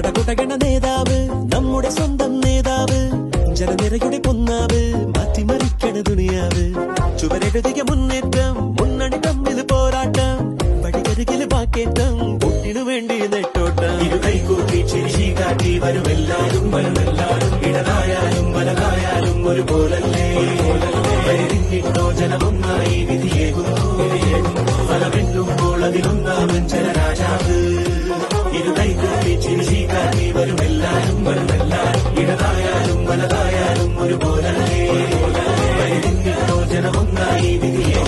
ചടകുടകണ നേതാവ് നമ്മുടെ സ്വന്തം നേതാവ് ജനനിരയുടെ പൊന്നാവ് മാറ്റിമറിക്കണ ദുനിയാവ്. ചുവരെഴുതിയ മുന്നേറ്റം മുന്നണി തമ്മിൽ പോരാട്ടം വഴികരികിൽ വാക്കേറ്റം കുട്ടിനു വേണ്ടി നെട്ടോട്ടം. ഇരു കൈകൂപ്പി ചിരിശി കാട്ടി വരുമെല്ലാരും വരുമെല്ലാരും ഇടതായാലും വലതായാലും ഒരുപോലല്ലേ? ജനമൊന്നായി വിധിയേകുന്നു. ഫലമെണ്ണുമ്പോൾ അതിലൊന്നാമൻ ഇടതായാലും വലതായാലും ഒരുപോലെ ജനമൊന്നായി വിധിയേ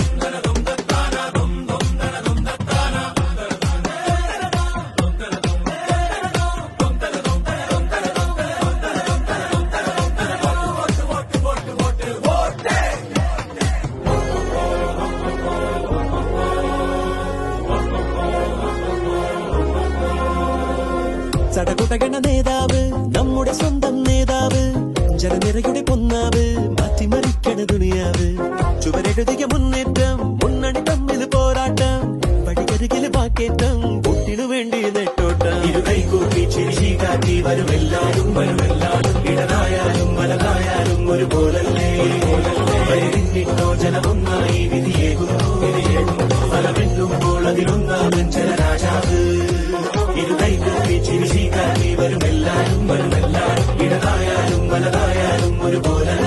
ചടകുടകണ നേതാവ് നമ്മുടെ സ്വന്തം നേതാവ് ജനനിരയുടെ പൊന്നാവ് മാറ്റിമറിക്കണ ദുനിയാവ് ചുവരെഴുതിയ മുന്നേറ്റം മുന്നണി തമ്മിൽ പോരാട്ടം വഴികരികിൽ വാക്കേറ്റം കുട്ടിനു വേണ്ടി നെട്ടോട്ടം. ഒരുപോലല്ലേ ജനമൊന്നായി വിധിയേകുന്നു. الغلا